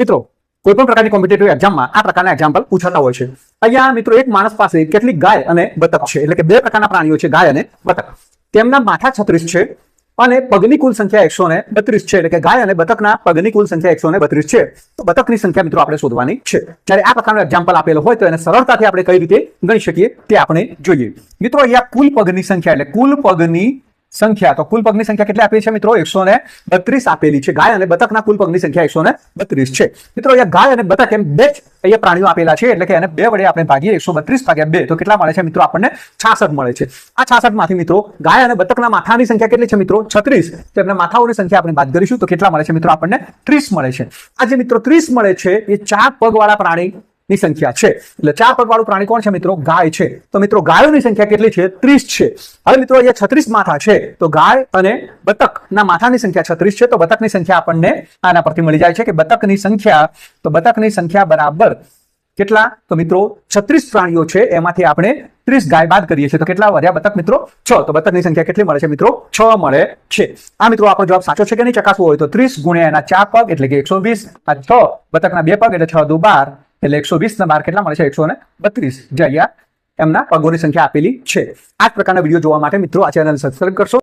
મિત્રો કોઈ પણ પ્રકારની કોમ્પિટેટિવ એક્ઝામમાં આ પ્રકારના એક્ઝામ્પલ પૂછાતા હોય છે. અહીંયા મિત્રો એક માણસ પાસે કેટલીક ગાય અને બતક છે. એટલે કે બે પ્રકારના પ્રાણીઓ છે, ગાય અને બતક. તેમના માથા છત્રીસ છે અને પગની કુલ સંખ્યા એકસો ને બત્રીસ છે. એટલે કે ગાય અને બતકના પગની કુલ સંખ્યા એકસો ને બત્રીસ છે. તો બતકની સંખ્યા મિત્રો આપણે શોધવાની છે. જ્યારે આ પ્રકારનો એક્ઝામ્પલ આપેલો હોય તો એને સરળતાથી આપણે કઈ રીતે ગણી શકીએ તે આપણે જોઈએ. મિત્રો, અહીંયા કુલ પગની સંખ્યા, એટલે કુલ પગની સંખ્યા. તો કુલ પગની સંખ્યા કેટલી આપેલી છે મિત્રો? એકસો ને બત્રીસ આપેલી છે. ગાય અને બતકના કુલ પગની સંખ્યા એકસો ને બત્રીસ છે. મિત્રો, અહીંયા ગાય અને બતક એમ બે જ અહીંયા પ્રાણીઓ આપેલા છે. એટલે કે એને બે વડે આપણે ભાગીએ, એકસો બત્રીસ ભાગ્યા બે. તો કેટલા મળે છે મિત્રો? આપણને છાસઠ મળે છે. આ છાસઠમાંથી મિત્રો, ગાય અને બતકના માથાની સંખ્યા કેટલી છે મિત્રો? છત્રીસ. તો એમના માથાઓની સંખ્યા આપણે વાત કરીશું. તો કેટલા મળે છે મિત્રો? આપણને ત્રીસ મળે છે. આ જે મિત્રો ત્રીસ મળે છે, એ ચાર પગવાળા પ્રાણી ની સંખ્યા છે. એટલે ચાર પગવાળું પ્રાણી કોણ છે મિત્રો? ગાય છે. તો મિત્રો, ગાયોની સંખ્યા કેટલી છે? ત્રીસ છે. હવે મિત્રો, અહીંયા છત્રીસ માથા છે. તો ગાય અને બતકના માથાની સંખ્યા છત્રીસ છે. તો બતકની સંખ્યા આપણને આના પરથી મળી જાય છે કે બતકની સંખ્યા, તો બતકની સંખ્યા બરાબર કેટલા? તો મિત્રો, છત્રીસ પ્રાણીઓ છે. એમાંથી આપણે ત્રીસ ગાય બાદ કરીએ છીએ. તો કેટલા વધ્યા બતક મિત્રો? છ. તો બતકની સંખ્યા કેટલી મળે છે મિત્રો? છ મળે છે. આ મિત્રો, આપણો જવાબ સાચો છે કે નહીં? ચકાસવો હોય તો ત્રીસ ગુણ્યા એના ચાર પગ એટલે કે એકસો વીસ. આ છ, બતકના બે પગ એટલે છ દુ બાર. એટલે એકસો વીસ ના બાર કેટલા મળે છે એકસો ને બત્રીસ, જે અહીંયા એમના પગોની સંખ્યા આપેલી છે. આ પ્રકારના વીડિયો જોવા માટે મિત્રો આ ચેનલ સબસ્ક્રાઈબ કરશો.